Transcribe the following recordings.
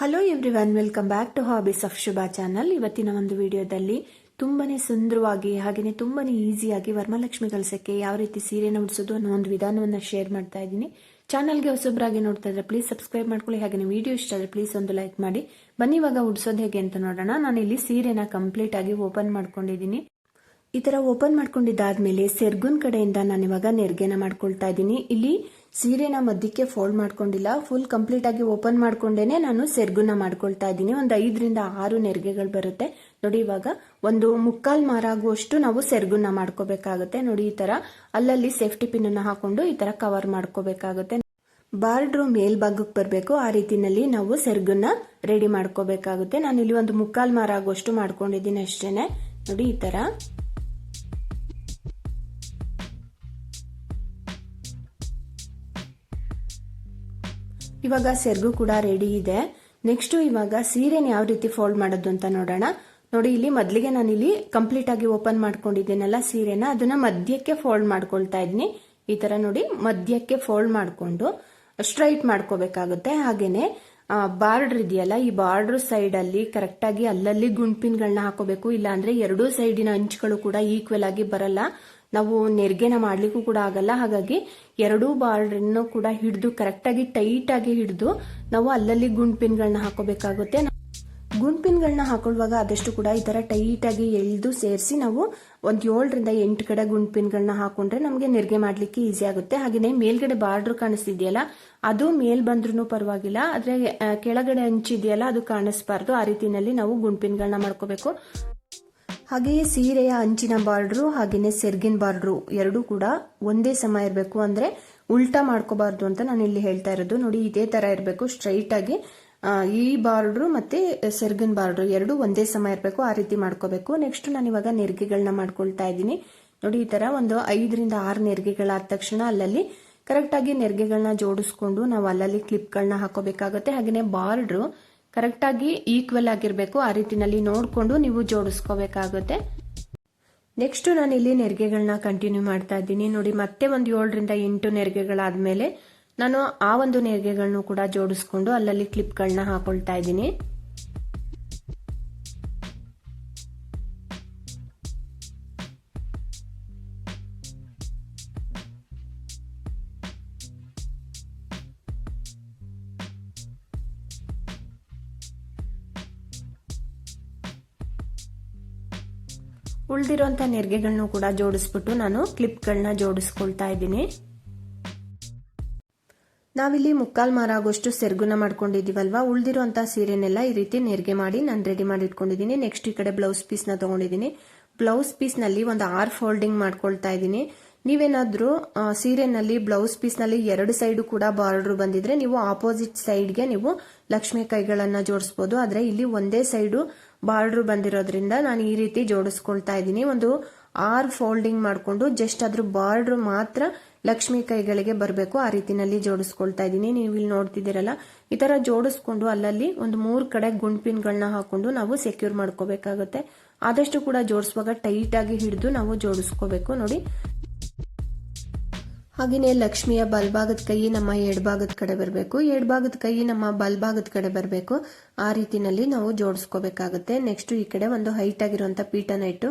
Hello everyone welcome back to hobbies of Shubha channel ಇವತ್ತಿನ ಒಂದು ವಿಡಿಯೋದಲ್ಲಿ ತುಂಬಾನೇ ಸುಂದರವಾಗಿ ಹಾಗೆಯೇ ತುಂಬಾನೇ ಈಸಿಯಾಗಿ ವರಮಲಕ್ಷ್ಮಿ ಕಲಸಕ್ಕೆ ಯಾವ ರೀತಿ ಸೀರೆನ ಉಡಿಸೋದು ಅನ್ನೋ ಒಂದು ವಿಧಾನವನ್ನು ಶೇರ್ ಮಾಡ್ತಾ ಇದ್ದೀನಿ. ಚಾನಲ್ಗೆ ಹೊಸೊಬ್ಬರಾಗಿ ನೋಡ್ತಾ ಇದ್ರೆ ಪ್ಲೀಸ್ ಸಬ್ಸ್ಕ್ರೈಬ್ ಮಾಡ್ಕೊಳ್ಳಿ ಹಾಗೆ ವಿಡಿಯೋ ಇಷ್ಟ ಆದರೆ ಪ್ಲೀಸ್ ಒಂದು ಲೈಕ್ ಮಾಡಿ. ಬನ್ನಿ, ಇವಾಗ ಉಡಿಸೋದು ಹೇಗೆ ಅಂತ ನೋಡೋಣ. ನಾನು ಇಲ್ಲಿ ಸೀರೆನ ಕಂಪ್ಲೀಟ್ ಆಗಿ ಓಪನ್ ಮಾಡ್ಕೊಂಡಿದ್ದೀನಿ. ಈ ತರ ಓಪನ್ ಮಾಡ್ಕೊಂಡಿದ್ದಾದ್ಮೇಲೆ ಸೆರ್ಗುನ್ ಕಡೆಯಿಂದ ನಾನು ಇವಾಗ ನೆರಿಗೆನ ಮಾಡ್ಕೊಳ್ತಾ ಇದ್ದೀನಿ. ಇಲ್ಲಿ ಸೀರೆನ ಮಧ್ಯಕ್ಕೆ ಫೋಲ್ಡ್ ಮಾಡ್ಕೊಂಡಿಲ್ಲ. ಫುಲ್ ಕಂಪ್ಲೀಟ್ ಆಗಿ ಓಪನ್ ಮಾಡ್ಕೊಂಡೇನೆ ನಾನು ಸೆರ್ಗುನ ಮಾಡ್ಕೊಳ್ತಾ ಇದ್ದೀನಿ. ಒಂದು ಐದರಿಂದ ಆರು ನೆರಿಗೆಗಳು ಬರುತ್ತೆ. ನೋಡಿ ಇವಾಗ ಒಂದು ಮುಕ್ಕಾಲ್ ಮಾರಾಗುವಷ್ಟು ನಾವು ಸೆರ್ಗುನ ಮಾಡ್ಕೋಬೇಕಾಗುತ್ತೆ. ನೋಡಿ ಈ ತರ ಅಲ್ಲಲ್ಲಿ ಸೇಫ್ಟಿ ಪಿನ್ ಅನ್ನು ಹಾಕೊಂಡು ಈ ತರ ಕವರ್ ಮಾಡ್ಕೋಬೇಕಾಗುತ್ತೆ. ಬಾರ್ಡ್ರು ಮೇಲ್ಭಾಗಕ್ಕೆ ಬರಬೇಕು. ಆ ರೀತಿನಲ್ಲಿ ನಾವು ಸೆರ್ಗುನ ರೆಡಿ ಮಾಡ್ಕೋಬೇಕಾಗುತ್ತೆ. ನಾನು ಇಲ್ಲಿ ಒಂದು ಮುಕ್ಕಾಲ್ ಮಾರಾಗುವಷ್ಟು ಮಾಡ್ಕೊಂಡಿದ್ದೀನಿ ಅಷ್ಟೇನೆ. ನೋಡಿ ಈ ತರ. ಇವಾಗ ಸೆರ್ಗು ಕೂಡ ರೆಡಿ ಇದೆ. ನೆಕ್ಸ್ಟ್ ಇವಾಗ ಸೀರೆನ ಯಾವ ರೀತಿ ಫೋಲ್ಡ್ ಮಾಡೋದು ಅಂತ ನೋಡೋಣ. ನೋಡಿ, ಇಲ್ಲಿ ಮೊದಲಿಗೆ ನಾನು ಇಲ್ಲಿ ಕಂಪ್ಲೀಟ್ ಆಗಿ ಓಪನ್ ಮಾಡ್ಕೊಂಡಿದ್ದೀನಲ್ಲ ಸೀರೆನ. ಅದನ್ನ ಮಧ್ಯಕ್ಕೆ ಫೋಲ್ಡ್ ಮಾಡ್ಕೊಳ್ತಾ ಇದ್ದೀನಿ ಈ ತರ ನೋಡಿ, ಮಧ್ಯಕ್ಕೆ ಫೋಲ್ಡ್ ಮಾಡ್ಕೊಂಡು ಸ್ಟ್ರೈಟ್ ಮಾಡ್ಕೋಬೇಕಾಗುತ್ತೆ. ಹಾಗೇನೆ ಬಾರ್ಡರ್ ಇದೆಯಲ್ಲ, ಈ ಬಾರ್ಡರ್ ಸೈಡ್ ಅಲ್ಲಿ ಕರೆಕ್ಟ್ ಆಗಿ ಅಲ್ಲಲ್ಲಿ ಗುಂಡ್ಪಿನ್ಗಳನ್ನ ಹಾಕೋಬೇಕು. ಇಲ್ಲ ಅಂದ್ರೆ ಎರಡೂ ಸೈಡಿನ ಅಂಚುಗಳು ಕೂಡ ಈಕ್ವಲ್ ಆಗಿ ಬರಲ್ಲ. ನಾವು ನೆರಿಗೆನ ಮಾಡ್ಲಿಕ್ಕೂ ಕೂಡ ಆಗಲ್ಲ. ಹಾಗಾಗಿ ಎರಡೂ ಬಾರ್ಡ್ರನ್ನು ಕೂಡ ಹಿಡಿದು ಕರೆಕ್ಟ್ ಆಗಿ ಟೈಟ್ ಆಗಿ ಹಿಡಿದು ನಾವು ಅಲ್ಲಲ್ಲಿ ಗುಂಡ್ ಪಿನ್ಗಳನ್ನ ಹಾಕೋಬೇಕಾಗುತ್ತೆ. ಗುಂಡ್ ಪಿನ್ಗಳನ್ನ ಹಾಕೊಳ್ಳುವಾಗ ಆದಷ್ಟು ಕೂಡ ಈ ತರ ಟೈಟ್ ಆಗಿ ಎಳ್ದು ಸೇರಿಸಿ ನಾವು ಒಂದ್ ಏಳರಿಂದ ಎಂಟು ಕಡೆ ಗುಂಡ್ ಪಿನ್ಗಳನ್ನ ಹಾಕೊಂಡ್ರೆ ನಮಗೆ ನೆರಿಗೆ ಮಾಡ್ಲಿಕ್ಕೆ ಈಸಿ ಆಗುತ್ತೆ. ಹಾಗೆಯೇ ಮೇಲ್ಗಡೆ ಬಾರ್ಡರ್ ಕಾಣಿಸ್ತಿದೆಯಲ್ಲ, ಅದು ಮೇಲ್ ಬಂದ್ರೂ ಪರವಾಗಿಲ್ಲ. ಆದ್ರೆ ಕೆಳಗಡೆ ಹಂಚಿದೆಯಲ್ಲ ಅದು ಕಾಣಿಸ್ಬಾರ್ದು. ಆ ರೀತಿಯಲ್ಲಿ ನಾವು ಗುಂಡ್ ಪಿನ್ಗಳನ್ನ ಮಾಡ್ಕೋಬೇಕು. ಹಾಗೆಯೇ ಸೀರೆಯ ಅಂಚಿನ ಬಾರ್ಡ್ರು ಹಾಗೆಯೇ ಸೆರ್ಗಿನ ಬಾರ್ಡ್ರು ಎರಡೂ ಕೂಡ ಒಂದೇ ಸಮ ಇರಬೇಕು ಅಂದ್ರೆ ಉಲ್ಟಾ ಮಾಡ್ಕೋಬಾರ್ದು ಅಂತ ನಾನು ಇಲ್ಲಿ ಹೇಳ್ತಾ ಇರೋದು. ನೋಡಿ, ಇದೇ ತರ ಇರಬೇಕು ಸ್ಟ್ರೈಟ್ ಆಗಿ ಈ ಬಾರ್ಡ್ರು ಮತ್ತೆ ಸೆರ್ಗಿನ ಬಾರ್ಡ್ರು ಎರಡು ಒಂದೇ ಸಮ ಇರಬೇಕು, ಆ ರೀತಿ ಮಾಡ್ಕೋಬೇಕು. ನೆಕ್ಸ್ಟ್ ನಾನು ಇವಾಗ ನೆರಿಗೆಗಳನ್ನ ಮಾಡ್ಕೊಳ್ತಾ ಇದ್ದೀನಿ. ನೋಡಿ, ಈ ತರ ಒಂದು ಐದರಿಂದ ಆರು ನೆರಿಗೆಗಳಾದ ತಕ್ಷಣ ಅಲ್ಲಲ್ಲಿ ಕರೆಕ್ಟಾಗಿ ನೆರಿಗೆಗಳನ್ನ ಜೋಡಿಸ್ಕೊಂಡು ನಾವು ಅಲ್ಲಲ್ಲಿ ಕ್ಲಿಪ್ಗಳನ್ನ ಹಾಕೋಬೇಕಾಗುತ್ತೆ. ಹಾಗೆಯೇ ಬಾರ್ಡ್ರು ಕರೆಕ್ಟಾಗಿ ಈಕ್ವಲ್ ಆಗಿರಬೇಕು, ಆ ರೀತಿನಲ್ಲಿ ನೋಡಿಕೊಂಡು ನೀವು ಜೋಡಿಸ್ಕೋಬೇಕಾಗುತ್ತೆ. ನೆಕ್ಸ್ಟ್ ನಾನು ಇಲ್ಲಿ ನೆರಿಗೆಗಳನ್ನ ಕಂಟಿನ್ಯೂ ಮಾಡ್ತಾ ಇದ್ದೀನಿ. ನೋಡಿ, ಮತ್ತೆ ಒಂದು ಏಳರಿಂದ ಎಂಟು ನೆರಿಗೆಗಳಾದ್ಮೇಲೆ ನಾನು ಆ ಒಂದು ನೆರಿಗೆಗಳನ್ನು ಕೂಡ ಜೋಡಿಸ್ಕೊಂಡು ಅಲ್ಲಲ್ಲಿ ಕ್ಲಿಪ್ಗಳನ್ನ ಹಾಕೊಳ್ತಾ ಇದ್ದೀನಿ. ಉಳಿದಿರುವಂತ ನೆರಿಗೆಗಳನ್ನು ಕೂಡ ಜೋಡಿಸ್ಬಿಟ್ಟು ನಾನು ಕ್ಲಿಪ್ಗಳನ್ನ ಜೋಡಿಸ್ಕೊಳ್ತಾ ಇದ್ದೀನಿ. ನಾವಿಲ್ಲಿ ಮುಕ್ಕಾಲ್ ಮಾರ ಆಗೋಷ್ಟು ಸೆರ್ಗುನ ಮಾಡ್ಕೊಂಡಿದೀವಲ್ವಾ ಉಳಿದಿರುವಂತ ಸೀರೆನೆಲ್ಲ ಈ ರೀತಿ ನೆರಿಗೆ ಮಾಡಿ ನಾನು ರೆಡಿ ಮಾಡಿ ಇಟ್ಕೊಂಡಿದ್ದೀನಿ. ನೆಕ್ಸ್ಟ್ ಈ ಕಡೆ ಬ್ಲೌಸ್ ಪೀಸ್ನ ತಗೊಂಡಿದ್ದೀನಿ. ಬ್ಲೌಸ್ ಪೀಸ್ನಲ್ಲಿ ಒಂದು ಆರ್ ಫೋಲ್ಡಿಂಗ್ ಮಾಡ್ಕೊಳ್ತಾ ಇದ್ದೀನಿ. ನೀವೇನಾದರೂ ಸೀರೆನಲ್ಲಿ ಬ್ಲೌಸ್ ಪೀಸ್ನಲ್ಲಿ ಎರಡು ಸೈಡ್ ಕೂಡ ಬಾರ್ಡರ್ ಬಂದಿದ್ರೆ ನೀವು ಆಪೋಸಿಟ್ ಸೈಡ್ಗೆ ನೀವು ಲಕ್ಷ್ಮಿ ಕೈಗಳನ್ನು ಜೋಡಿಸಬಹುದು ಆದ್ರೆ ಇಲ್ಲಿ ಒಂದೇ ಸೈಡು ಬಾರ್ಡರ್ ಬಂದಿರೋದ್ರಿಂದ ನಾನು ಈ ರೀತಿ ಜೋಡಿಸ್ಕೊಳ್ತಾ ಇದ್ದೀನಿ. ಒಂದು ಆರ್ ಫೋಲ್ಡಿಂಗ್ ಮಾಡಿಕೊಂಡು ಜಸ್ಟ್ ಅದ್ರ ಬಾರ್ಡ್ರು ಮಾತ್ರ ಲಕ್ಷ್ಮಿ ಕೈಗಳಿಗೆ ಬರಬೇಕು. ಆ ರೀತಿನಲ್ಲಿ ಜೋಡಿಸ್ಕೊಳ್ತಾ ಇದ್ದೀನಿ. ನೀವು ಇಲ್ಲಿ ನೋಡ್ತಿದ್ದೀರಲ್ಲ, ಈ ತರ ಜೋಡಿಸ್ಕೊಂಡು ಅಲ್ಲಲ್ಲಿ ಒಂದು ಮೂರು ಕಡೆ ಗುಂಡ್ಪಿನ್ಗಳನ್ನ ಹಾಕೊಂಡು ನಾವು ಸೆಕ್ಯೂರ್ ಮಾಡ್ಕೋಬೇಕಾಗುತ್ತೆ. ಆದಷ್ಟು ಕೂಡ ಜೋಡಿಸುವಾಗ ಟೈಟ್ ಆಗಿ ಹಿಡಿದು ನಾವು ಜೋಡಿಸ್ಕೋಬೇಕು. ನೋಡಿ ಹಾಗೆಯೇ ಲಕ್ಷ್ಮಿಯ ಬಲ್ಭಾಗದ ಕೈ ನಮ್ಮ ಎಡ್ಭಾಗದ ಕಡೆ ಬರಬೇಕು. ಎಡಭಾಗದ ಕೈ ನಮ್ಮ ಬಲ್ಭಾಗದ ಕಡೆ ಬರಬೇಕು. ಆ ರೀತಿನಲ್ಲಿ ನಾವು ಜೋಡಿಸ್ಕೋಬೇಕಾಗುತ್ತೆ. ನೆಕ್ಸ್ಟ್ ಈ ಕಡೆ ಒಂದು ಹೈಟ್ ಆಗಿರುವಂತ ಪೀಠನ ಇಟ್ಟು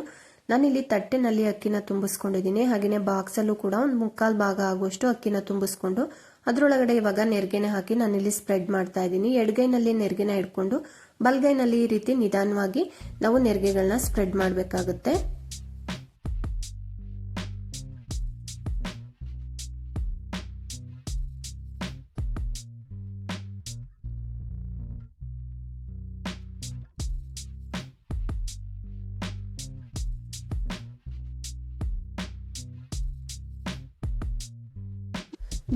ನಾನಿಲ್ಲಿ ತಟ್ಟೆನಲ್ಲಿ ಅಕ್ಕಿನ ತುಂಬಿಸ್ಕೊಂಡಿದ್ದೀನಿ. ಹಾಗೆಯೇ ಬಾಕ್ಸಲ್ಲೂ ಕೂಡ ಒಂದು ಮುಕ್ಕಾಲ್ ಭಾಗ ಆಗುವಷ್ಟು ಅಕ್ಕಿನ ತುಂಬಿಸ್ಕೊಂಡು ಅದರೊಳಗಡೆ ಇವಾಗ ನೆರಿಗೆನೆ ಹಾಕಿ ನಾನು ಇಲ್ಲಿ ಸ್ಪ್ರೆಡ್ ಮಾಡ್ತಾ ಇದ್ದೀನಿ. ಎಡ್ಗೈನಲ್ಲಿ ನೆರಿಗೆನ ಇಟ್ಕೊಂಡು ಬಲ್ಗೈನಲ್ಲಿ ಈ ರೀತಿ ನಿಧಾನವಾಗಿ ನಾವು ನೆರಿಗೆಗಳನ್ನ ಸ್ಪ್ರೆಡ್ ಮಾಡಬೇಕಾಗುತ್ತೆ.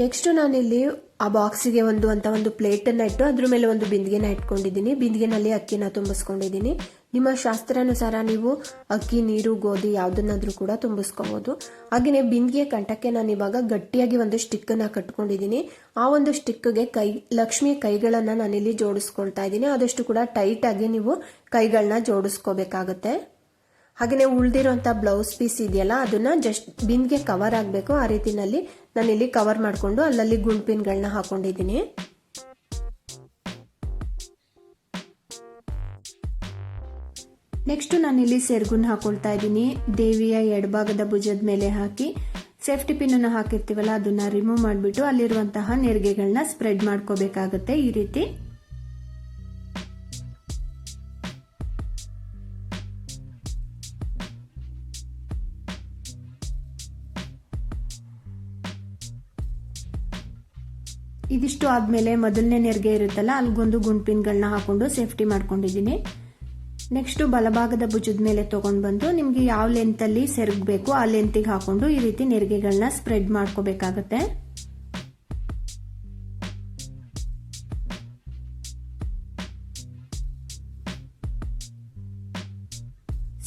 ನೆಕ್ಸ್ಟ್ ನಾನಿಲ್ಲಿ ಆ ಬಾಕ್ಸಿಗೆ ಒಂದು ಅಂತ ಒಂದು ಪ್ಲೇಟ್ ಅನ್ನ ಇಟ್ಟು ಅದ್ರ ಮೇಲೆ ಒಂದು ಬಿಂದಿಗೆನ ಇಟ್ಕೊಂಡಿದ್ದೀನಿ. ಬಿಂದಿಗೆನಲ್ಲಿ ಅಕ್ಕಿನ ತುಂಬಿಸ್ಕೊಂಡಿದ್ದೀನಿ. ನಿಮ್ಮ ಶಾಸ್ತ್ರಾನುಸಾರ ನೀವು ಅಕ್ಕಿ, ನೀರು, ಗೋಧಿ ಯಾವುದನ್ನಾದರೂ ಕೂಡ ತುಂಬಿಸ್ಕೋಬೋದು. ಹಾಗೆಯೇ ಬಿಂದಿಗೆ ಕಂಠಕ್ಕೆ ನಾನು ಇವಾಗ ಗಟ್ಟಿಯಾಗಿ ಒಂದು ಸ್ಟಿಕ್ ಅನ್ನ ಕಟ್ಕೊಂಡಿದ್ದೀನಿ. ಆ ಒಂದು ಸ್ಟಿಕ್ಗೆ ಕೈ, ಲಕ್ಷ್ಮಿ ಕೈಗಳನ್ನು ನಾನಿಲ್ಲಿ ಜೋಡಿಸ್ಕೊಳ್ತಾ ಇದ್ದೀನಿ. ಆದಷ್ಟು ಕೂಡ ಟೈಟ್ ಆಗಿ ನೀವು ಕೈಗಳನ್ನ ಜೋಡಿಸ್ಕೋಬೇಕಾಗತ್ತೆ. ಹಾಗೆಯೇ ಉಳಿದಿರುವಂಥ ಬ್ಲೌಸ್ ಪೀಸ್ ಇದೆಯಲ್ಲ, ಅದನ್ನ ಜಸ್ಟ್ ಬಿಂದಿಗೆ ಕವರ್ ಆಗಬೇಕು. ಆ ರೀತಿನಲ್ಲಿ ಇಲ್ಲಿ ಕವರ್ ಮಾಡಿಕೊಂಡು ಅಲ್ಲಲ್ಲಿ ಗುಂಡ್ಪಿನ್ಗಳನ್ನ ಹಾಕೊಂಡಿದ್ದೀನಿ. ನೆಕ್ಸ್ಟ್ ನಾನಿಲ್ಲಿ ಸೆರ್ಗುನ್ ಹಾಕೊಳ್ತಾ ಇದ್ದೀನಿ. ದೇವಿಯ ಎಡಭಾಗದ ಭುಜದ ಮೇಲೆ ಹಾಕಿ ಸೇಫ್ಟಿ ಪಿನ್ ಅನ್ನು ಹಾಕಿರ್ತೀವಲ್ಲ, ಅದನ್ನ ರಿಮೂವ್ ಮಾಡಿಬಿಟ್ಟು ಅಲ್ಲಿರುವಂತಹ ನೆರಿಗೆಗಳನ್ನ ಸ್ಪ್ರೆಡ್ ಮಾಡ್ಕೋಬೇಕಾಗುತ್ತೆ ಈ ರೀತಿ. ಇದಿಷ್ಟು ಆದ್ಮೇಲೆ ಮೊದಲನೇ ನೆರಿಗೆ ಇರುತ್ತಲ್ಲ, ಅಲ್ಗೊಂದು ಗುಂಡ್ಪಿನ್ಗಳನ್ನ ಹಾಕೊಂಡು ಸೇಫ್ಟಿ ಮಾಡ್ಕೊಂಡಿದ್ದೀನಿ. ನೆಕ್ಸ್ಟ್ ಬಲಭಾಗದ ಭುಜದ ಮೇಲೆ ತಗೊಂಡ್ ಬಂದು ನಿಮಗೆ ಯಾವ ಲೆಂತ್ ಅಲ್ಲಿ ಸೆರಗಬೇಕು ಆ ಲೆಂತಿಗೆ ಹಾಕೊಂಡು ಈ ರೀತಿ ನೆರಿಗೆಗಳನ್ನ ಸ್ಪ್ರೆಡ್ ಮಾಡ್ಕೋಬೇಕಾಗತ್ತೆ.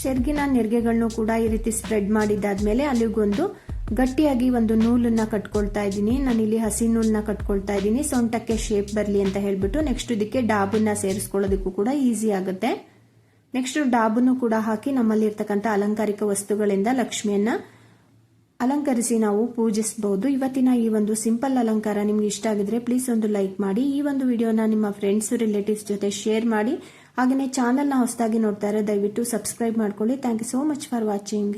ಸೆರ್ಗಿನ ನೆರಿಗೆಗಳನ್ನೂ ಕೂಡ ಈ ರೀತಿ ಸ್ಪ್ರೆಡ್ ಮಾಡಿದ್ದಾದ್ಮೇಲೆ ಅಲ್ಲಿಗೊಂದು ಗಟ್ಟಿಯಾಗಿ ಒಂದು ನೂಲನ್ನ ಕಟ್ಕೊಳ್ತಾ ಇದ್ದೀನಿ. ನಾನಿಲ್ಲಿ ಹಸಿ ನೂಲನ್ನ ಕಟ್ಕೊಳ್ತಾ ಇದ್ದೀನಿ. ಸೊಂಟಕ್ಕೆ ಶೇಪ್ ಬರಲಿ ಅಂತ ಹೇಳ್ಬಿಟ್ಟು ನೆಕ್ಸ್ಟ್ ಇದಕ್ಕೆ ಡಾಬನ್ನ ಸೇರಿಸ್ಕೊಳ್ಳೋದಕ್ಕೂ ಕೂಡ ಈಸಿ ಆಗುತ್ತೆ. ನೆಕ್ಸ್ಟ್ ಡಾಬನ್ನು ಕೂಡ ಹಾಕಿ ನಮ್ಮಲ್ಲಿ ಇರ್ತಕ್ಕಂಥ ಅಲಂಕಾರಿಕ ವಸ್ತುಗಳಿಂದ ಲಕ್ಷ್ಮಿಯನ್ನ ಅಲಂಕರಿಸಿ ನಾವು ಪೂಜಿಸಬಹುದು ಇವತ್ತಿನ ಈ ಒಂದು ಸಿಂಪಲ್ ಅಲಂಕಾರ ನಿಮ್ಗೆ ಇಷ್ಟ ಆಗಿದ್ರೆ ಪ್ಲೀಸ್ ಒಂದು ಲೈಕ್ ಮಾಡಿ. ಈ ಒಂದು ವಿಡಿಯೋನ ನಿಮ್ಮ ಫ್ರೆಂಡ್ಸ್ ರಿಲೇಟಿವ್ಸ್ ಜೊತೆ ಶೇರ್ ಮಾಡಿ. ಹಾಗೆಯೇ ಚಾನಲ್ನ ಹೊಸದಾಗಿ ನೋಡ್ತಾರೆ ದಯವಿಟ್ಟು ಸಬ್ಸ್ಕ್ರೈಬ್ ಮಾಡ್ಕೊಳ್ಳಿ. Thank you so much for watching